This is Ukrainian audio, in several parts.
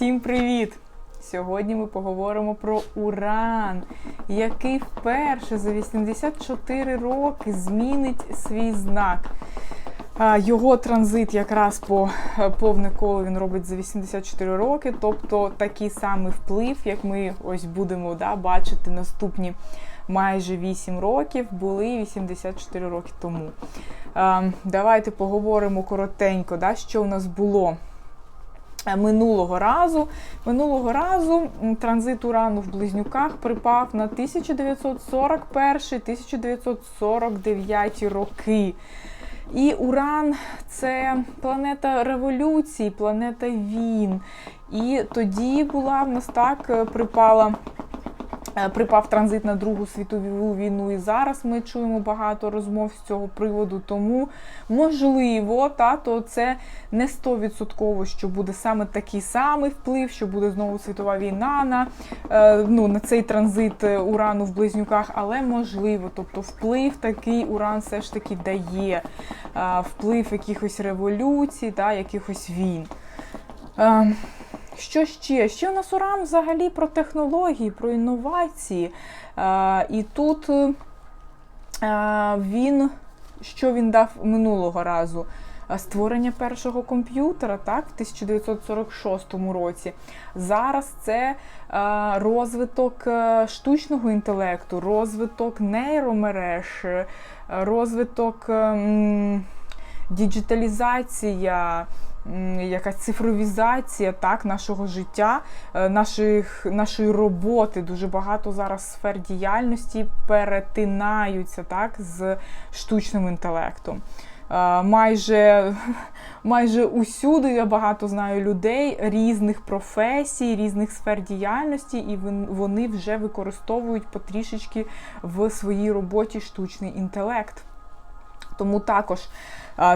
Всім привіт! Сьогодні ми поговоримо про Уран, який вперше за 84 роки змінить свій знак. Його транзит якраз по повне коло він робить за 84 роки, тобто такий самий вплив, як ми ось будемо да, бачити наступні майже 8 років, були 84 роки тому. Давайте поговоримо коротенько, да, що у нас було. Е, Минулого разу минулого разу транзит урану в близнюках припав на 1941-1949 роки. І Уран це планета революції, планета війн. І тоді була в нас так е, припала. Е, Припав транзит на Другу світову війну, і зараз ми чуємо багато розмов з цього приводу. Тому можливо, та то це не 100%, що буде саме такий самий вплив, що буде знову світова війна на е, ну, на цей транзит е, урану в близнюках, але можливо, тобто вплив такий уран все ж таки дає вплив якихось революцій, та якихось війн. Що ще? Ще у нас уран взагалі про технології, про інновації. І тут е, він, що він дав минулого разу? Створення першого комп'ютера так, в 1946 році. Зараз це е, розвиток е, штучного інтелекту, розвиток нейромереж, розвиток е, м, діджиталізація, якась цифровізація так, нашого життя, е, наших, нашої роботи. Дуже багато зараз сфер діяльності перетинаються так, з штучним інтелектом. Е, Майже, майже усюди я багато знаю людей різних професій, різних сфер діяльності, і вони вже використовують потрішечки в своїй роботі штучний інтелект. Тому також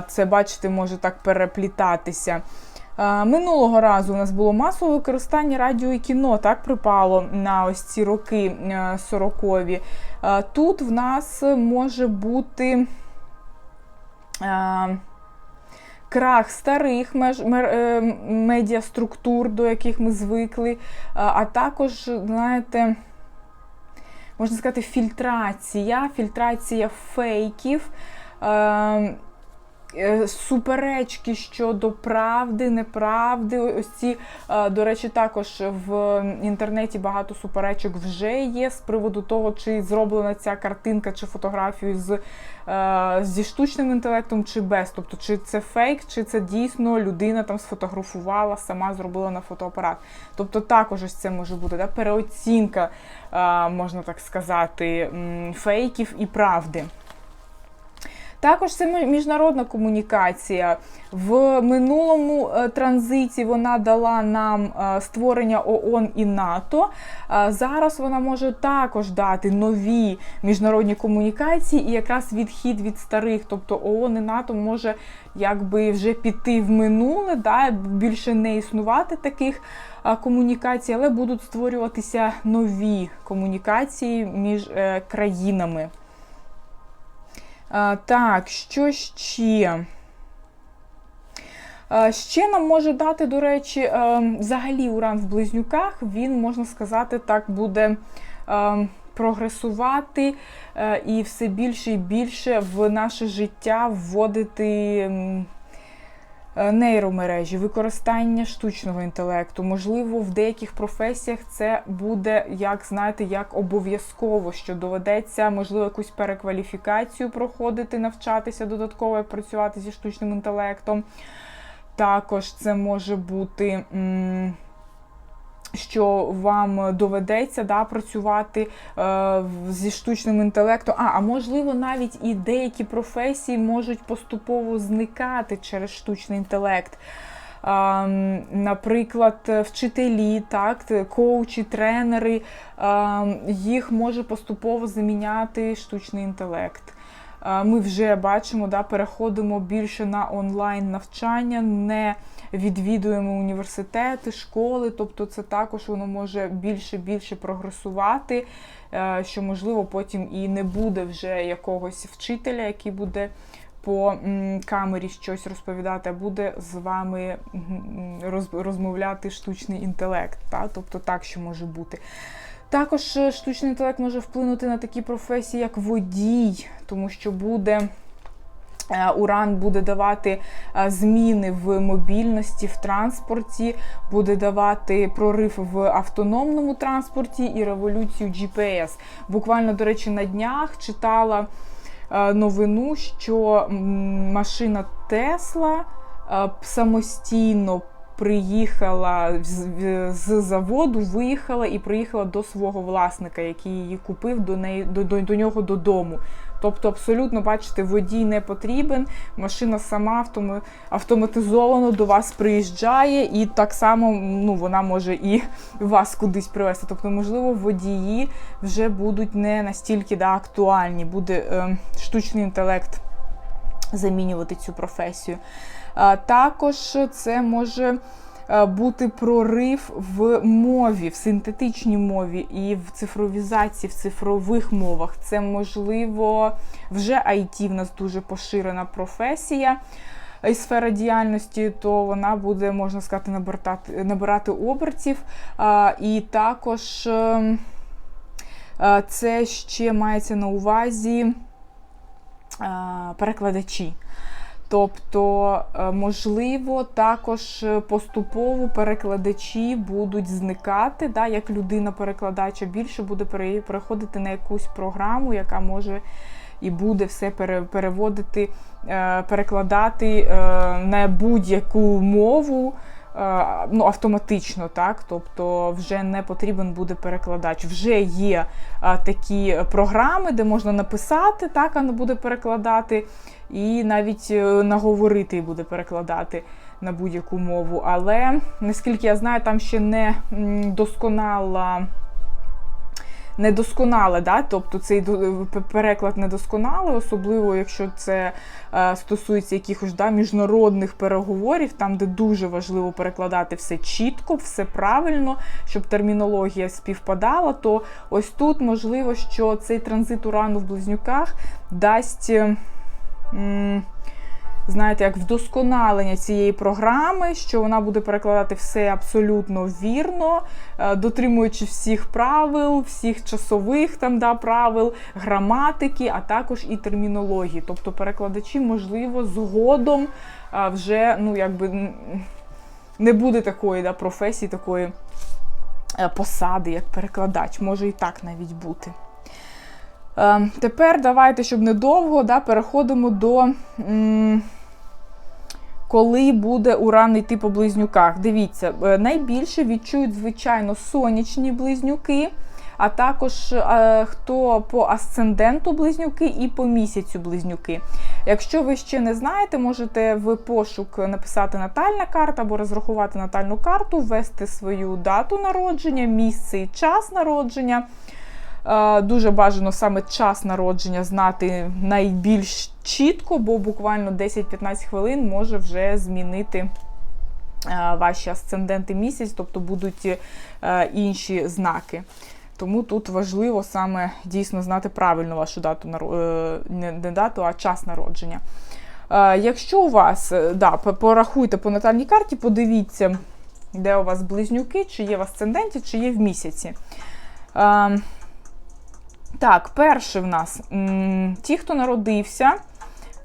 це, бачите, може так переплітатися. Минулого разу у нас було масове використання радіо і кіно, так припало на ось ці роки е, 40-ві. Тут в нас може бути крах старих меж, е, медіаструктур, до яких ми звикли, а також, знаєте, можна сказати, фільтрація, фільтрація фейків. Е, е, Суперечки щодо правди, неправди. Ось ці, е, до речі, також в інтернеті багато суперечок вже є з приводу того, чи зроблена ця картинка чи фотографію з, е, зі штучним інтелектом, чи без. Тобто, чи це фейк, чи це дійсно людина там сфотографувала, сама зробила на фотоапарат. Тобто, також ось це може бути да, переоцінка, можна так сказати, фейків і правди. Також це міжнародна комунікація. В минулому е, транзиті вона дала нам е, створення ООН і НАТО. Е, Зараз вона може також дати нові міжнародні комунікації і якраз відхід від старих, тобто ООН і НАТО може якби вже піти в минуле, да, більше не існувати таких комунікацій, але будуть створюватися нові комунікації між країнами. А, так, що ще? Ще нам може дати, до речі, взагалі уран в близнюках, він, можна сказати, так буде прогресувати і все більше і більше в наше життя вводити. Е, Нейромережі, використання штучного інтелекту. Можливо, в деяких професіях це буде, як знаєте, як обов'язково, що доведеться, можливо, якусь перекваліфікацію проходити, навчатися додатково і працювати зі штучним інтелектом. Також це може бути. м, що вам доведеться да, працювати е, зі штучним інтелектом. А, а можливо, навіть і деякі професії можуть поступово зникати через штучний інтелект. А, наприклад, вчителі, так, коучі, тренери, а, їх може поступово заміняти штучний інтелект. Ми вже бачимо, да, переходимо більше на онлайн навчання, не відвідуємо університети, школи, тобто це також воно може більше більше прогресувати, е, що можливо потім і не буде вже якогось вчителя, який буде по камері щось розповідати, а буде з вами розмовляти штучний інтелект. Та? Тобто так, що може бути. Також е, штучний інтелект може вплинути на такі професії, як водій, тому що буде. е, Уран буде давати е, зміни в мобільності, в транспорті, буде давати прорив в автономному транспорті і революцію GPS. Буквально, до речі, на днях читала новину, що машина Тесла самостійно приїхала з, заводу, виїхала і приїхала до свого власника, який її купив до неї до, до, до нього додому. Тобто, абсолютно, бачите, водій не потрібен, машина сама автоматизовано до вас приїжджає, і так само ну, вона може і вас кудись привезти. Тобто, можливо, водії вже будуть не настільки да, актуальні, буде е, штучний інтелект замінювати цю професію. А, Також це може бути прорив в мові, в синтетичній мові і в цифровізації, в цифрових мовах. Це можливо вже IT в нас дуже поширена професія. І сфера діяльності, то вона буде, можна сказати, набирати, набирати обертів. А, і також ем, е, це ще мається на увазі е, перекладачі. Тобто, е, можливо, також е, поступово перекладачі будуть зникати, да, як людина-перекладача більше буде пере- переходити на якусь програму, яка може і буде все пере- переводити, е, перекладати на будь-яку мову. Е, Ну, автоматично, так, тобто вже не потрібен буде перекладач. Вже є а, такі програми, де можна написати, так, а не буде перекладати, і навіть е, наговорити буде перекладати на будь-яку мову. Але наскільки я знаю, там ще не досконала. Недосконале, да? тобто цей переклад недосконалий, особливо якщо це е, стосується якихось да, міжнародних переговорів, там, де дуже важливо перекладати все чітко, все правильно, щоб термінологія співпадала, то ось тут можливо, що цей транзит урану в близнюках дасть. е, м, знаєте, як вдосконалення цієї програми, що вона буде перекладати все абсолютно вірно, е, дотримуючи всіх правил, всіх часових там да, правил, граматики, а також і термінології. Тобто перекладачі, можливо, згодом е, вже ну, якби, не буде такої да, професії, такої е, посади, як перекладач. Може і так навіть бути. Е, Тепер давайте, щоб недовго, да, переходимо до м, коли буде уран йти по близнюках. Дивіться, е, найбільше відчують, звичайно, сонячні близнюки, а також е, хто по асценденту близнюки і по місяцю близнюки. Якщо ви ще не знаєте, можете в пошук написати натальна карта або розрахувати натальну карту, ввести свою дату народження, місце і час народження. Е, Дуже бажано саме час народження знати найбільш чітко, бо буквально 10-15 хвилин може вже змінити е, ваші асценденти місяць, тобто будуть е, інші знаки. Тому тут важливо саме дійсно знати правильно вашу дату не дату, а час народження. Якщо у вас, да, порахуйте по натальній карті, подивіться, де у вас близнюки, чи є в асценденті, чи є в місяці. Е, так, перший в нас ті, хто народився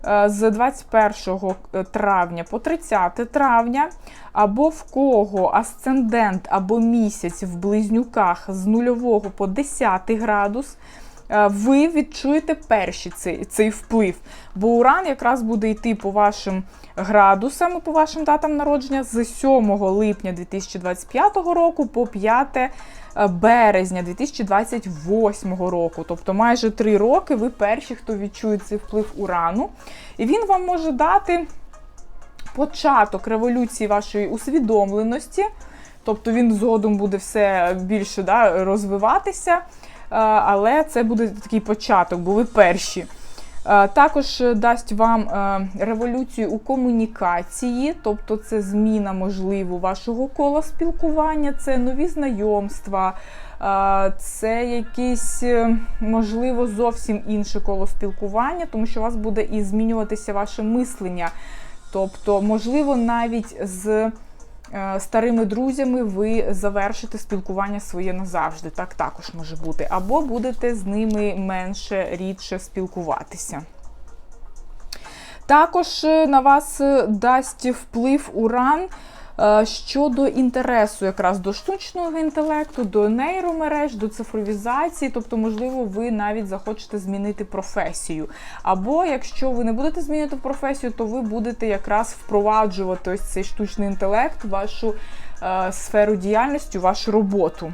е, з 21 травня по 30 травня, або в кого асцендент або місяць в близнюках з 0 по 10 градус. Е, Ви відчуєте перший цей, цей вплив. Бо уран якраз буде йти по вашим градусам, по вашим датам народження з 7 липня 2025 року по 5 е, березня 2028 року. Тобто майже 3 роки ви перші, хто відчує цей вплив урану. І він вам може дати початок революції вашої усвідомленості. Тобто він згодом буде все більше да, розвиватися, але це буде такий початок, бо ви перші. Е, Також е, дасть вам е, революцію у комунікації, тобто це зміна, можливо, вашого кола спілкування, це нові знайомства, е, це якесь, е, можливо, зовсім інше коло спілкування, тому що у вас буде і змінюватися ваше мислення. Тобто, можливо, навіть з е, старими друзями ви завершите спілкування своє назавжди. Так також може бути. Або будете з ними менше рідше спілкуватися. Також е, на вас е, дасть вплив уран е, щодо інтересу якраз до штучного інтелекту, до нейромереж, до цифровізації. Тобто, можливо, ви навіть захочете змінити професію. Або якщо ви не будете змінювати професію, то ви будете якраз впроваджувати ось цей штучний інтелект, вашу е, сферу діяльності, вашу роботу.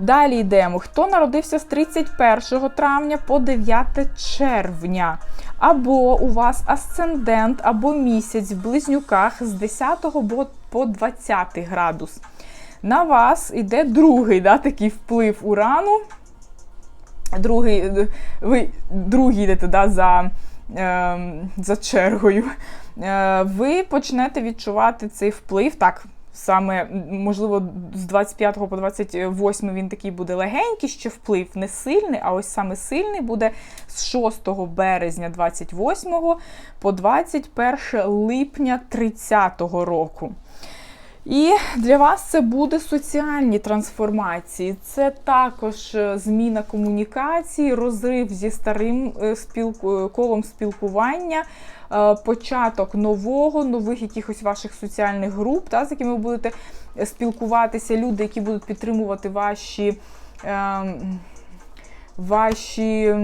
Далі йдемо. Хто народився з 31 травня по 9 червня? Або у вас асцендент або місяць в близнюках з 10 по 20 градус. На вас йде другий да, такий вплив урану. Другий, ви другий йдете да, за, е, за чергою. Е, ви почнете відчувати цей вплив. Так, саме, можливо, з 25 по 28 він такий буде легенький, ще вплив не сильний, а ось саме сильний буде з 6 березня 28 по 21 липня 30 року. І для вас це буде соціальні трансформації. Це також е, зміна комунікації, розрив зі старим е, спілку- е, колом спілкування, початок нового, нових якихось ваших соціальних груп, та, з якими ви будете спілкуватися, люди, які будуть підтримувати ваші, ем, ваші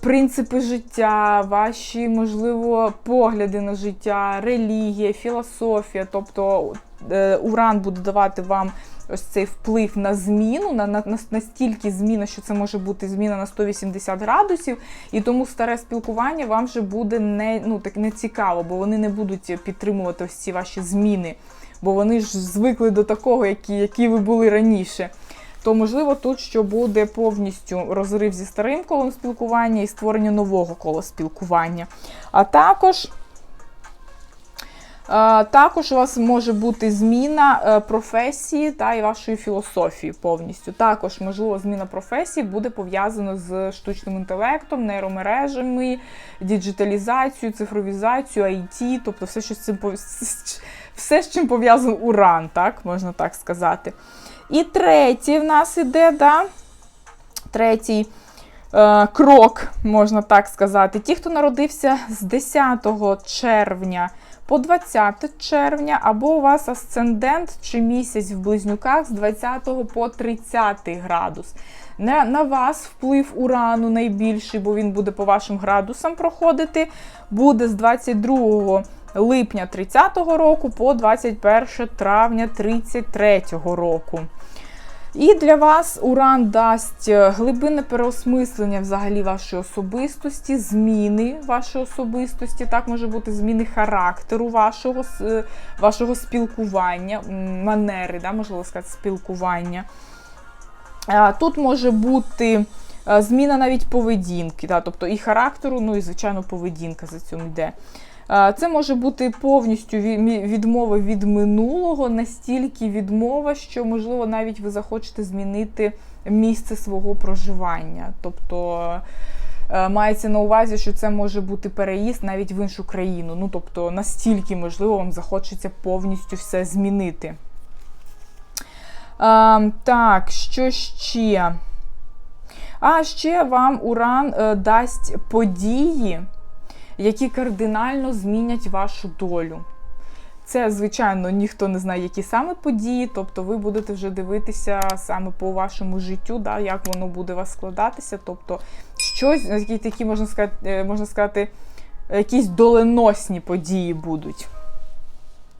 принципи життя, ваші, можливо, погляди на життя, релігія, філософія. Тобто е, Уран буде давати вам ось цей вплив на зміну, на, на, на настільки зміна, що це може бути зміна на 180 градусів, і тому старе спілкування вам вже буде не, ну, так, не цікаво, бо вони не будуть підтримувати ось ці ваші зміни, бо вони ж звикли до такого, які, які ви були раніше то можливо тут що буде повністю розрив зі старим колом спілкування і створення нового кола спілкування. А також. Також у вас може бути зміна е, професії та і вашої філософії повністю. Також, можливо, зміна професії буде пов'язана з штучним інтелектом, нейромережами, діджиталізацією, цифровізацією, IT, тобто все, що з цим все, з чим пов'язаний уран, так можна так сказати. І третій в нас іде, да? третій е, крок, можна так сказати. Ті, хто народився з 10 червня по 20 червня, або у вас асцендент чи місяць в близнюках з 20 по 30 градус. На, на вас вплив урану найбільший, бо він буде по вашим градусам проходити, буде з 22 липня 30-го року по 21 травня 33-го року. І для вас уран дасть е, глибинне переосмислення взагалі вашої особистості, зміни вашої особистості. Так може бути зміни характеру вашого, е, вашого спілкування, манери, да, можливо сказати, спілкування. Тут може бути е, зміна навіть поведінки, да, тобто і характеру, ну і, звичайно, поведінка за цим йде. Це може бути повністю ві- відмова від минулого, настільки відмова, що, можливо, навіть ви захочете змінити місце свого проживання. Тобто е, мається на увазі, що це може бути переїзд навіть в іншу країну. Ну, тобто, настільки, можливо, вам захочеться повністю все змінити. Так, що ще? А ще вам Уран е, дасть події, які кардинально змінять вашу долю. Це, звичайно, ніхто не знає, які саме події, тобто ви будете вже дивитися саме по вашому життю, да, як воно буде у вас складатися. Тобто, щось, які такі, можна сказати, е, можна сказати, якісь доленосні події будуть.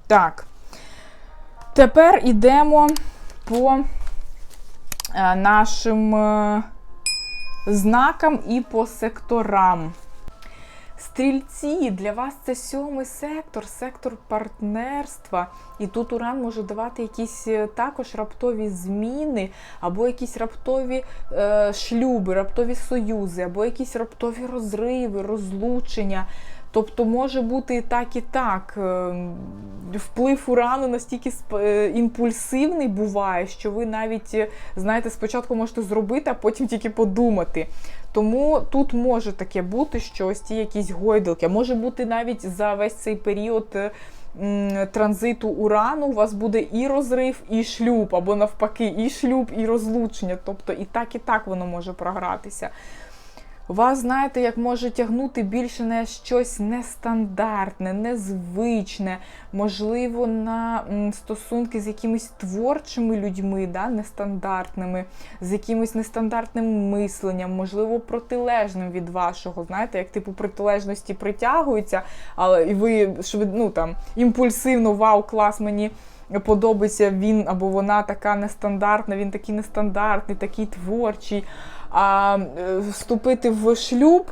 Так. Тепер йдемо по е, нашим е, знакам і по секторам. Стрільці, для вас це сьомий сектор, сектор партнерства. І тут Уран може давати якісь е, також раптові зміни, або якісь раптові е, шлюби, раптові союзи, або якісь раптові розриви, розлучення. Тобто може бути і так, і так. Е, Вплив урану настільки е, імпульсивний буває, що ви навіть знаєте, спочатку можете зробити, а потім тільки подумати. Тому тут може таке бути, що ось ті якісь гойдалки, може бути навіть за весь цей період. е, Транзиту урану у вас буде і розрив, і шлюб, або навпаки, і шлюб, і розлучення. Тобто і так, і так воно може програтися. Вас, знаєте, як може тягнути більше на щось нестандартне, незвичне, можливо, на стосунки з якимись творчими людьми, да, нестандартними, з якимось нестандартним мисленням, можливо, протилежним від вашого. Знаєте, як типу протилежності притягуються, але і ви швид, ну, там, імпульсивно, вау, клас мені. Подобається він або вона така нестандартна, він такий нестандартний, такий творчий. А е, вступити в шлюб,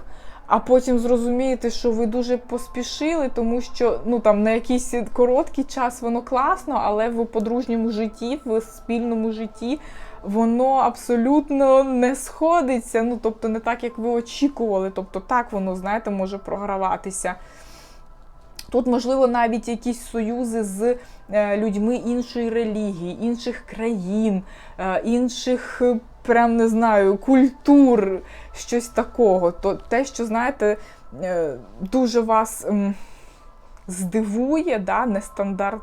а потім зрозумієте, що ви дуже поспішили, тому що ну там на якийсь короткий час воно класно, але в подружньому житті, в спільному житті. Воно абсолютно не сходиться, ну тобто не так, як ви очікували. Тобто так воно, знаєте, може програватися. Тут, можливо, навіть якісь союзи з е, людьми іншої релігії, інших країн, е, інших, прям не знаю, культур, щось такого. То те, що, знаєте, е, дуже вас здивує, да, нестандарт,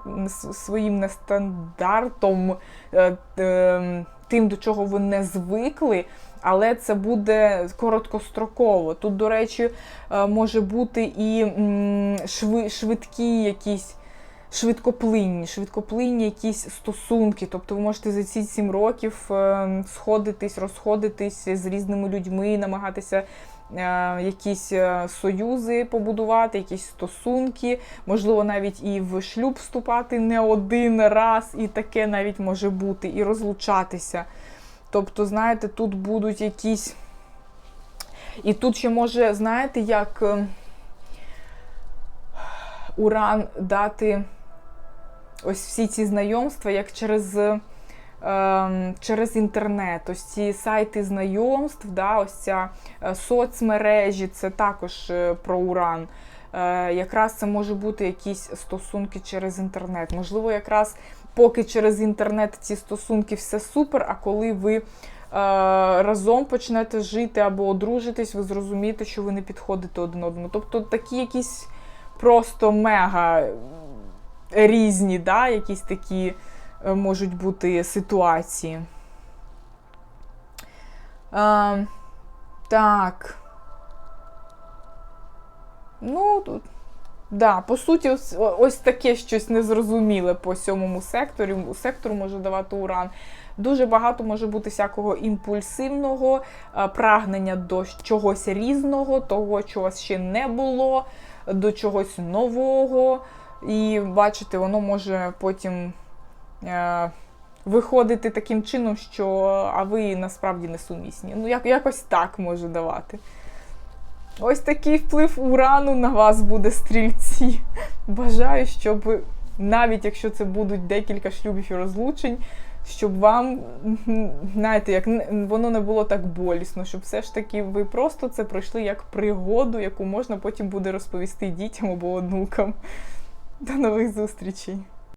своїм нестандартом, е, е, тим, до чого ви не звикли. Але це буде короткостроково. Тут, до речі, е, може бути і швидкі якісь. Швидкоплинні, швидкоплинні якісь стосунки. Тобто ви можете за ці сім років е, сходитись, розходитись з різними людьми, намагатися е, якісь е, союзи побудувати, якісь стосунки, можливо, навіть і в шлюб вступати не один раз, і таке навіть може бути, і розлучатися. Тобто, знаєте, тут будуть якісь. І тут ще може, знаєте, як е, Уран дати ось всі ці знайомства, як через е, через інтернет. Ось ці сайти знайомств, да, ось ця е, соцмережі, це також е, про Уран. Е, Якраз це може бути якісь стосунки через інтернет. Можливо, якраз поки через інтернет ці стосунки все супер, а коли ви е, разом почнете жити або одружитесь, ви зрозумієте, що ви не підходите один одному. Тобто такі якісь просто мега різні, да, якісь такі е, можуть бути ситуації. Е, так. Ну, тут. Да, по суті, ось, ось таке щось незрозуміле по сьомому секторі. Сектору може давати уран. Дуже багато може бути всякого імпульсивного, прагнення до чогось різного, того, чого ще не було, до чогось нового. І бачите, воно може потім е, виходити таким чином, що а ви насправді несумісні. Ну, як, якось так може давати. Ось такий вплив урану на вас буде стрільці. Бажаю, щоб навіть якщо це будуть декілька шлюбів і розлучень, щоб вам, знаєте, як воно не було так болісно, щоб все ж таки ви просто це пройшли як пригоду, яку можна потім буде розповісти дітям або онукам. До нових зустрічей!